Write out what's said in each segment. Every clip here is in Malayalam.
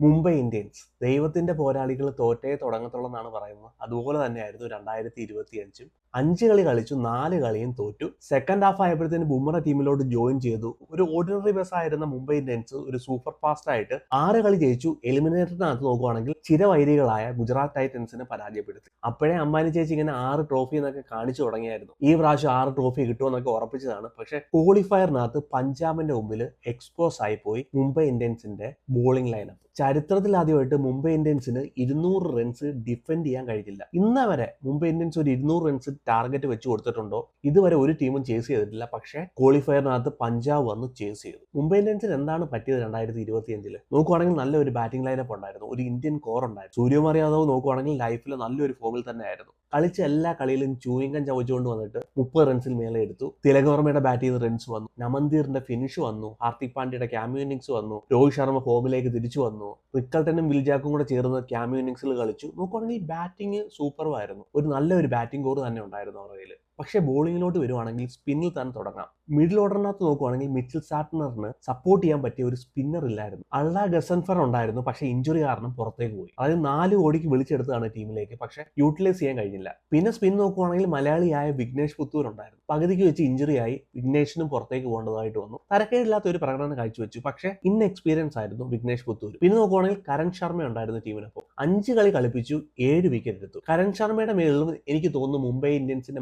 മുംബൈ ഇന്ത്യൻസ്. ദൈവത്തിന്റെ പോരാളികൾ തോറ്റേ തുടങ്ങത്തുള്ളൂ എന്നാണ് പറയുന്നത്. അതുപോലെ തന്നെയായിരുന്നു രണ്ടായിരത്തി ഇരുപത്തി അഞ്ചും അഞ്ച് കളി കളിച്ചു നാല് കളിയും തോറ്റു. സെക്കൻഡ് ഹാഫ് ആയപ്പോഴത്തേന് ബുംറ ടീമിലോട്ട് ജോയിൻ ചെയ്തു. ഒരു ഓർഡിനറി ബസ് ആയിരുന്ന മുംബൈ ഇന്ത്യൻസ് ഒരു സൂപ്പർ ഫാസ്റ്റ് ആയിട്ട് ആറ് കളി ജയിച്ചു. എലിമിനേറ്ററിനകത്ത് നോക്കുവാണെങ്കിൽ ചിരവൈരികളായ ഗുജറാത്ത് ടൈറ്റൻസിനെ പരാജയപ്പെടുത്തി. അപ്പോഴേ അമ്പാനി ചേച്ചി ഇങ്ങനെ ആറ് ട്രോഫി എന്നൊക്കെ കാണിച്ചു തുടങ്ങിയായിരുന്നു. ഈ പ്രാവശ്യം ആറ് ട്രോഫി കിട്ടുമെന്നൊക്കെ ഉറപ്പിച്ചതാണ്. പക്ഷെ ക്വാളിഫയറിനകത്ത് പഞ്ചാബിന്റെ മുമ്പിൽ എക്സ്പോസ് ആയി പോയി മുംബൈ ഇന്ത്യൻസിന്റെ ബോളിംഗ് ലൈനപ്പ് ചരിത്രത്തിൽ ആദ്യമായിട്ട് മുംബൈ ഇന്ത്യൻസിന് ഇരുന്നൂറ് റൺസ് ഡിഫെൻഡ് ചെയ്യാൻ കഴിഞ്ഞില്ല. ഇന്നവരെ മുംബൈ ഇന്ത്യൻസ് ഒരു ഇരുന്നൂറ് റൺസ് ടാർഗറ്റ് വെച്ച് കൊടുത്തിട്ടുണ്ടോ? ഇതുവരെ ഒരു ടീമും ചേസ് ചെയ്തിട്ടില്ല. പക്ഷേ ക്വാളിഫയറിനകത്ത് പഞ്ചാബ് വന്ന് ചേസ് ചെയ്തു. മുംബൈ ഇന്ത്യൻസിന് എന്താണ് പറ്റിയത് രണ്ടായിരത്തി ഇരുപത്തി അഞ്ചിൽ നോക്കുവാണെങ്കിൽ നല്ലൊരു ബാറ്റിംഗ് ലൈനപ്പ് ഉണ്ടായിരുന്നു. ഒരു ഇന്ത്യൻ കോർ ഉണ്ടായിരുന്നു. സൂര്യകുമാർ യാദവ് നോക്കുവാണെങ്കിൽ ലൈഫിൽ നല്ലൊരു ഫോമിൽ തന്നെ ആയിരുന്നു കളിച്ച എല്ലാ കളിയിലും ചൂയിങ്കം ചവച്ചുകൊണ്ട് വന്നിട്ട് മുപ്പത് റൺസിൽ മേലെ എടുത്തു. തിലകവർമ്മയുടെ ബാറ്റ് ചെയ്ത് റൺസ് വന്നു. നമന്തീറിന്റെ ഫിനിഷ് വന്നു. ഹാർദിക് പാണ്ഡ്യയുടെ ക്യാമ്യൂ ഇന്നിങ്സ് വന്നു. രോഹിത് ശർമ്മ ഫോമിലേക്ക് തിരിച്ചു വന്നു. റിക്കൾട്ടനും വിൽജാക്കും കൂടെ ചേർന്ന് ക്യാമ്യൂ ഇന്നിങ്സിൽ കളിച്ചു. നോക്കുവാണെങ്കിൽ ബാറ്റിംഗ് സൂപ്പറുമായിരുന്നു ഒരു നല്ലൊരു ബാറ്റിംഗ് കോർ തന്നെ ഉണ്ടായിരുന്നു അവരുടെ കയ്യിൽ പക്ഷേ ബോളിങ്ങിലോട്ട് വരുവാണെങ്കിൽ സ്പിന്നിൽ തന്നെ തുടങ്ങാം. മിഡിൽ ഓർഡറിനകത്ത് നോക്കുവാണെങ്കിൽ മിച്ചിൽ സാറ്റ്നറിന് സപ്പോർട്ട് ചെയ്യാൻ പറ്റിയ ഒരു സ്പിന്നർ ഇല്ലായിരുന്നു. അള്ള ഗസൻഫർ ഉണ്ടായിരുന്നു പക്ഷേ ഇഞ്ചുറി കാരണം പുറത്തേക്ക് പോയി. അതായത് നാല് കോടിക്ക് വിളിച്ചെടുത്തതാണ് ടീമിലേക്ക് പക്ഷേ യൂട്ടിലൈസ് ചെയ്യാൻ കഴിഞ്ഞില്ല. പിന്നെ സ്പിൻ നോക്കുവാണെങ്കിൽ മലയാളിയായ വിഘ്നേഷ് പുത്തൂർ ഉണ്ടായിരുന്നു. പകുതിക്ക് വെച്ച് ഇഞ്ചുറി ആയി വിഘ്നേഷിനും പുറത്തേക്ക് പോകേണ്ടതായിട്ട് വന്നു. തരക്കേടില്ലാത്ത ഒരു പ്രകടനം കാഴ്ചവെച്ചു പക്ഷേ ഇൻ എക്സ്പീരിയൻസ് ആയിരുന്നു വിഘ്നേഷ് പുത്തൂർ. പിന്നെ നോക്കുവാണെങ്കിൽ കരൺ ശർമ്മ ഉണ്ടായിരുന്നു ടീമിനൊപ്പം. അഞ്ച് കളി കളിപ്പിച്ചു ഏഴ് വിക്കറ്റ് എടുത്തു. കരൺ ശർമ്മയുടെ മേളിലും എനിക്ക് തോന്നുന്നു മുംബൈ ഇന്ത്യൻസിന്റെ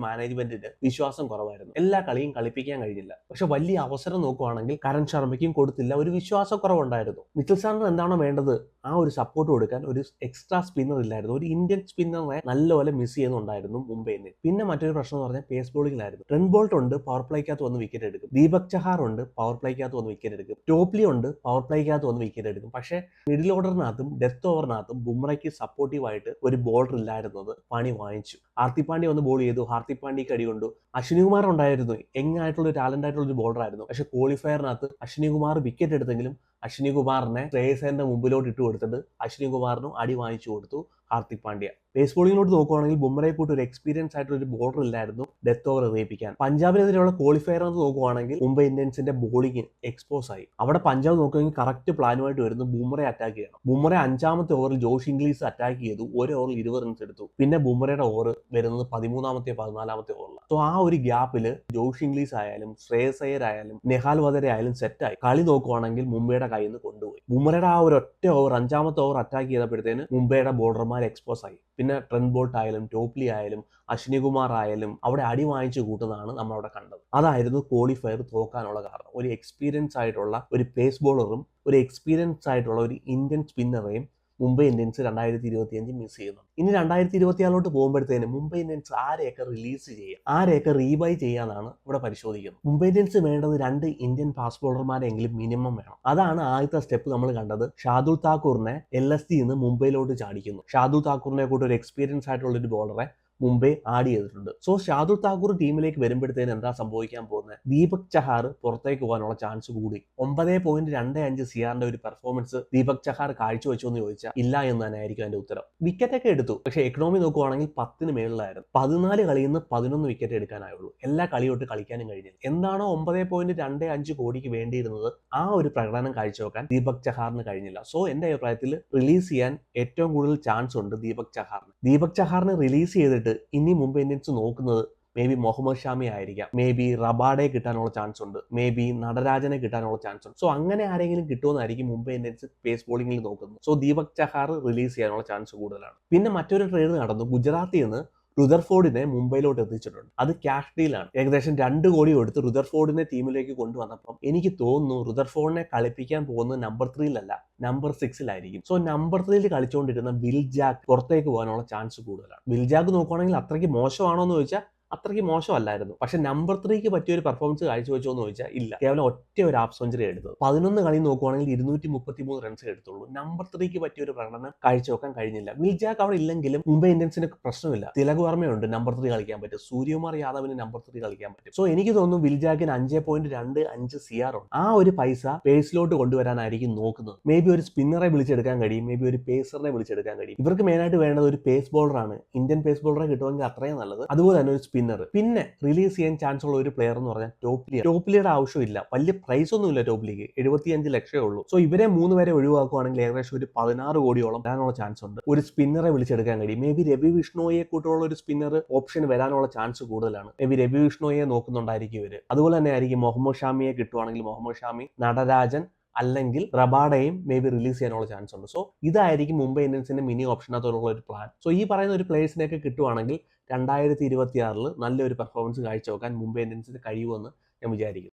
മാനേജ്മെന്റിന് വിശ്വാസം കുറവായിരുന്നു. എല്ലാ കളിയും കളിപ്പിക്കാൻ കഴിഞ്ഞില്ല. പക്ഷെ വലിയ അവസരം നോക്കുവാണെങ്കിൽ കരൺ ശർമ്മയ്ക്കും കൊടുത്തില്ല. ഒരു വിശ്വാസക്കുറവുണ്ടായിരുന്നു. മിച്ചൽ സാറിന് എന്താണോ വേണ്ടത്? ആ ഒരു സപ്പോർട്ട് കൊടുക്കാൻ ഒരു എക്സ്ട്രാ സ്പിന്നർ ഇല്ലായിരുന്നു. ഒരു ഇന്ത്യൻ സ്പിന്നറിനെ നല്ലപോലെ മിസ് ചെയ്യുന്നുണ്ടായിരുന്നു മുംബൈയിൽ ഇന്ത്യൻ. പിന്നെ മറ്റൊരു പ്രശ്നം എന്ന് പറഞ്ഞാൽ പേസ് ബോളിംഗിലായിരുന്നു റൺ ബോൾട്ട് ഉണ്ട് പവർ പ്ലേക്കകത്ത് വന്ന് വിക്കറ്റ് എടുക്കും. ദീപക് ചഹാർ ഉണ്ട് പവർ പ്ലേക്കകത്ത് വന്ന് വിക്കറ്റ് എടുക്കും. ടോപ്ലി ഉണ്ട് പവർ പ്ലേക്കകത്ത് വന്ന് വിക്കറ്റ് എടുക്കും. പക്ഷെ മിഡിൽ ഓർഡറിനകത്തും ഡെത്ത് ഓവറിനകത്തും ബുംറയ്ക്ക് സപ്പോർട്ടീവായിട്ട് ഒരു ബോളർ ഇല്ലായിരുന്നത് പണി വാങ്ങിച്ചു. ഹാർദിക് പാണ്ഡ്യ വന്ന് ബോൾ ചെയ്തു. ഹാർദിക് പാണ്ഡ്യക്ക് അടി കൊണ്ടു. അശ്വിനി കുമാർ ഉണ്ടായിരുന്നു. യങ് ആയിട്ടുള്ള ടാലന്റ് ആയിട്ടുള്ള ഒരു ബോളർ ആയിരുന്നു. പക്ഷെ ക്വാളിഫയറിനകത്ത് അശ്വിനി കുമാർ വിക്കറ്റ് എടുത്തെങ്കിലും അശ്വിനി കുമാറിനെ ശ്രേയസേന്റെ മുമ്പിലോട്ട് ഇട്ട് കൊടുത്തിട്ട് അശ്വിനി കുമാറിനും അടി വാങ്ങിച്ചു കൊടുത്തു. ഹാർദിക് പാണ്ഡ്യ. പേസ് ബോളിങ്ങിലോട്ട് നോക്കുവാണെങ്കിൽ ബുംറയെ കൂട്ട് ഒരു എക്സ്പീരിയൻസ് ആയിട്ടുള്ള ഒരു ബോളർ ഇല്ലായിരുന്നു ഡെത്ത് ഓവർ എറിയിപ്പിക്കാൻ പഞ്ചാബിനെതിരെയുള്ള ക്വാളിഫയർ എന്ന് നോക്കുവാണെങ്കിൽ മുംബൈ ഇന്ത്യൻസിന്റെ ബോളിംഗ് എക്സ്പോസ് ആയി. അവിടെ പഞ്ചാബ് നോക്കുകയാണെങ്കിൽ കറക്റ്റ് പ്ലാനുമായിട്ട് വരുന്നു. ബുംറയെ അറ്റാക്ക് ചെയ്യണം. ബുംറെ അഞ്ചാമത്തെ ഓവറിൽ ജോഷ് ഇംഗ്ലീസ് അറ്റാക്ക് ചെയ്തു. ഒരു ഓവറിൽ ഇരുപത് റൺസ് എടുത്തു. പിന്നെ ബുംറയുടെ ഓവർ വരുന്നത് പതിമൂന്നാമത്തെ പതിനാലാമത്തെ ഓവറിലാണ് സോ ആ ഒരു ഗ്യാപ്പിൽ ജോഷ് ഇംഗ്ലീസ് ആയാലും ശ്രേയസ് അയ്യർ ആയാലും നെഹാൽ വധര ആയാലും സെറ്റായി കളി നോക്കുവാണെങ്കിൽ മുംബൈയുടെ കയ്യിൽ നിന്ന് കൊണ്ടുപോയി. ബുംറയുടെ ആ ഒരു ഒറ്റ ഓവർ അഞ്ചാമത്തെ ഓവർ അറ്റാക്ക് ചെയ്തപ്പോഴത്തേന് മുംബൈയുടെ ബോളർമാർ എക്സ്പോസ് ആയി. പിന്നെ ട്രെൻഡ് ബോൾട്ട് ആയാലും ടോപ്ലി ആയാലും അശ്വിനി കുമാർ ആയാലും അവിടെ അടി വാങ്ങിച്ചു കൂട്ടുന്നതാണ് നമ്മൾ അവിടെ കണ്ടത്. അതായിരുന്നു ക്വാളിഫയർ തോക്കാനുള്ള കാരണം. ഒരു എക്സ്പീരിയൻസ് ആയിട്ടുള്ള ഒരു പേസ് ബോളറും ഒരു എക്സ്പീരിയൻസ് ആയിട്ടുള്ള ഒരു ഇന്ത്യൻ സ്പിന്നറേയും മുംബൈ ഇന്ത്യൻസ് രണ്ടായിരത്തി ഇരുപത്തി അഞ്ച് മിസ് ചെയ്യുന്നു. ഇനി രണ്ടായിരത്തി ഇരുപത്തിയാലോട്ട് പോകുമ്പോഴത്തേന് മുംബൈ ഇന്ത്യൻസ് ആരെയൊക്കെ റിലീസ് ചെയ്യുക ആരെയൊക്കെ റീബൈ ചെയ്യാനാണ് ഇവിടെ പരിശോധിക്കുന്നത്. മുംബൈ ഇന്ത്യൻസ് വേണ്ടത് രണ്ട് ഇന്ത്യൻ ഫാസ്റ്റ് ബോളർമാരെങ്കിലും മിനിമം വേണം. അതാണ് ആദ്യത്തെ സ്റ്റെപ്പ് നമ്മൾ കണ്ടത്. ഷാദുൽ താക്കൂറിനെ എൽ എസ് ടി നിന്ന് മുംബൈയിലോട്ട് ചാടിക്കുന്നു. ഷാദുൽ താക്കൂറിനെ കൂട്ടി ഒരു എക്സ്പീരിയൻസ് ആയിട്ടുള്ള ഒരു ബോളറെ മുംബൈ ആഡ് ചെയ്തിട്ടുണ്ട്. സോ ഷാദുൽ താക്കൂർ ടീമിലേക്ക് വരുമ്പോഴത്തേന് എന്താ സംഭവിക്കാൻ പോകുന്നത് ദീപക് ചഹാർ പുറത്തേക്ക് പോകാനുള്ള ചാൻസ് കൂടി. ഒമ്പത് പോയിന്റ് രണ്ട് അഞ്ച് സിയാറിന്റെ ഒരു പെർഫോമൻസ് ദീപക് ചഹാർ കാഴ്ചവെച്ചു എന്ന് ചോദിച്ചാൽ ഇല്ല എന്ന് തന്നെ ആയിരിക്കും അതിന്റെ ഉത്തരം. വിക്കറ്റ് ഒക്കെ എടുത്തു. പക്ഷെ എക്കണോമി നോക്കുവാണെങ്കിൽ പത്തിന് മേളിലായിരുന്നു. പതിനാല് കളിയിൽ നിന്ന് പതിനൊന്ന് വിക്കറ്റ് എടുക്കാനായുള്ളൂ. എല്ലാ കളിയോട്ട് കളിക്കാനും കഴിഞ്ഞില്ല. എന്താണോ ഒമ്പത് പോയിന്റ് രണ്ട് അഞ്ച് കോടിക്ക് വേണ്ടിയിരുന്നത് ആ ഒരു പ്രകടനം കാഴ്ചവെക്കാൻ ദീപക് ചഹാറിന് കഴിഞ്ഞില്ല. സോ എന്റെ അഭിപ്രായത്തിൽ റിലീസ് ചെയ്യാൻ ഏറ്റവും കൂടുതൽ ചാൻസ് ഉണ്ട് ദീപക് ചഹാറിന്. ദീപക് ചഹാറിനെ റിലീസ് ചെയ്തിട്ട് ഇനി മുംബൈ ഇന്ത്യൻസ് നോക്കുന്നത് മേ ബി മുഹമ്മദ് ഷാമി ആയിരിക്കാം. മേ ബി റബാഡെ കിട്ടാനുള്ള ചാൻസ് ഉണ്ട്. മേ ബി നടരാജനെ കിട്ടാനുള്ള ചാൻസ് ഉണ്ട്. സോ അങ്ങനെ ആരെങ്കിലും കിട്ടുമെന്നായിരിക്കും മുംബൈ ഇന്ത്യൻസ് പേസ് ബോളിംഗിൽ നോക്കുന്നത്. സോ ദീപക് ചഹാർ റിലീസ് ചെയ്യാനുള്ള ചാൻസ് കൂടുതലാണ്. പിന്നെ മറ്റൊരു ട്രേഡ് നടന്നു. ഗുജറാത്തിൽ നിന്ന് റുദർഫോർഡിനെ മുംബൈയിലോട്ട് എത്തിച്ചിട്ടുണ്ട്. അത് ക്യാഷ് ഡീലാണ് ഏകദേശം രണ്ട് കോടി കൊടുത്ത് റുദർഫോർഡിനെ ടീമിലേക്ക് കൊണ്ടുവന്നപ്പം എനിക്ക് തോന്നുന്നു റുദർഫോർഡിനെ കളിപ്പിക്കാൻ പോകുന്നത് നമ്പർ ത്രീയിലല്ല നമ്പർ സിക്സിലായിരിക്കും. സോ നമ്പർ ത്രീയിൽ കളിച്ചുകൊണ്ടിരുന്ന വിൽ ജാക്ക് പുറത്തേക്ക് പോകാനുള്ള ചാൻസ് കൂടുതലാണ്. വിൽ ജാക്ക് നോക്കുവാണെങ്കിൽ അത്രയ്ക്ക് മോശമാണോ എന്ന് ചോദിച്ചാൽ അത്രയ്ക്ക് മോശമല്ലായിരുന്നു. പക്ഷെ നമ്പർ ത്രീക്ക് പറ്റിയ ഒരു പെർഫോമൻസ് കാഴ്ചവെച്ചോ എന്ന് ചോദിച്ചാൽ ഇല്ല. കേവലം ഒറ്റ ഒരു ഹാഫ് സെഞ്ചുറി എടുത്തത്. പതിനൊന്ന് കളി നോക്കുവാണെങ്കിൽ ഇരുന്നൂറ്റി മുപ്പത്തി മൂന്ന് റൺസ് എടുത്തുള്ളൂ. നമ്പർ ത്രീക്ക് പറ്റിയ ഒരു പ്രകടനം കാഴ്ചവെക്കാൻ കഴിഞ്ഞില്ല. വിൽജാക്ക് അവിടെ ഇല്ലെങ്കിലും മുംബൈ ഇന്ത്യൻസിന് പ്രശ്നമില്ല. തിലക് വർമ്മയുണ്ട് നമ്പർ ത്രീ കളിക്കാൻ പറ്റും. സൂര്യകുമാർ യാദവിന് നമ്പർ ത്രീ കളിക്കാൻ പറ്റും. സോ എനിക്ക് തോന്നുന്നു വിൽജാക്കിന് അഞ്ച് പോയിന്റ് രണ്ട് അഞ്ച് സി ആർ ഉണ്ട്. ആ ഒരു പൈസ പേസിലോട്ട് കൊണ്ടുവരാനായിരിക്കും നോക്കുന്നത്. മേ ബി ഒരു സ്പിന്നറെ വിളിച്ചെടുക്കാൻ കഴിയും. മേ ബി ഒരു പേസറിനെ വിളിച്ചെടുക്കാൻ കഴിയും. ഇവർക്ക് മെയിനായിട്ട് വേണ്ടത് ഒരു പേസ് ബോളറാണ് ഇന്ത്യൻ പേസ് ബോളറെ കിട്ടുമെങ്കിൽ അത്രയും നല്ലത്. അതുപോലെ തന്നെ ഒരു സ്പിന്നർ പിന്നെ റിലീസ് ചെയ്യാൻ ചാൻസ് ഉള്ള ഒരു പ്ലെയർ എന്ന് പറഞ്ഞാൽ ടോപ്ലിയ ടോപ്ലിയുടെ ആവശ്യമില്ല. വലിയ പ്രൈസ് ഒന്നുമില്ല ടോപ്ലിക്ക് എഴുപത്തിയഞ്ച് ലക്ഷമേ ഉള്ളൂ. സോ ഇവരെ മൂന്ന് പേരെ ഒഴിവാക്കുവാണെങ്കിൽ ഏകദേശം ഒരു പതിനാറ് കോടിയോളം വരാനുള്ള ചാൻസ് ഉണ്ട്. ഒരു സ്പിന്നറെ വിളിച്ചെടുക്കാൻ കഴിയും. മേ ബി രവി വിഷ്ണോയെ കൂട്ടുള്ള ഒരു സ്പിന്നർ ഓപ്ഷൻ വരാനുള്ള ചാൻസ് കൂടുതലാണ്. മേ ബി രവി വിഷ്ണോയെ നോക്കുന്നുണ്ടായിരിക്കും ഇവർ. അതുപോലെ തന്നെ ആയിരിക്കും മുഹമ്മദ് ഷാമിയെ കിട്ടുവാണെങ്കിൽ മുഹമ്മദ് ഷാമി നടരാജൻ അല്ലെങ്കിൽ റബാഡയും മേ ബി റിലീസ് ചെയ്യാനുള്ള ചാൻസ് ഉണ്ട്. സോ ഇതായിരിക്കും മുംബൈ ഇന്ത്യൻസിന്റെ മിനി ഓപ്ഷനകത്തുള്ള ഒരു പ്ലാൻ സോ ഈ പറയുന്ന ഒരു പ്ലേയേഴ്സിനെയൊക്കെ കിട്ടുവാണെങ്കിൽ രണ്ടായിരത്തി ഇരുപത്തി ആറിൽ നല്ലൊരു പെർഫോമൻസ് കാഴ്ചവെക്കാൻ മുംബൈ ഇന്ത്യൻസിന് കഴിയുമെന്ന് ഞാൻ വിചാരിക്കുന്നു.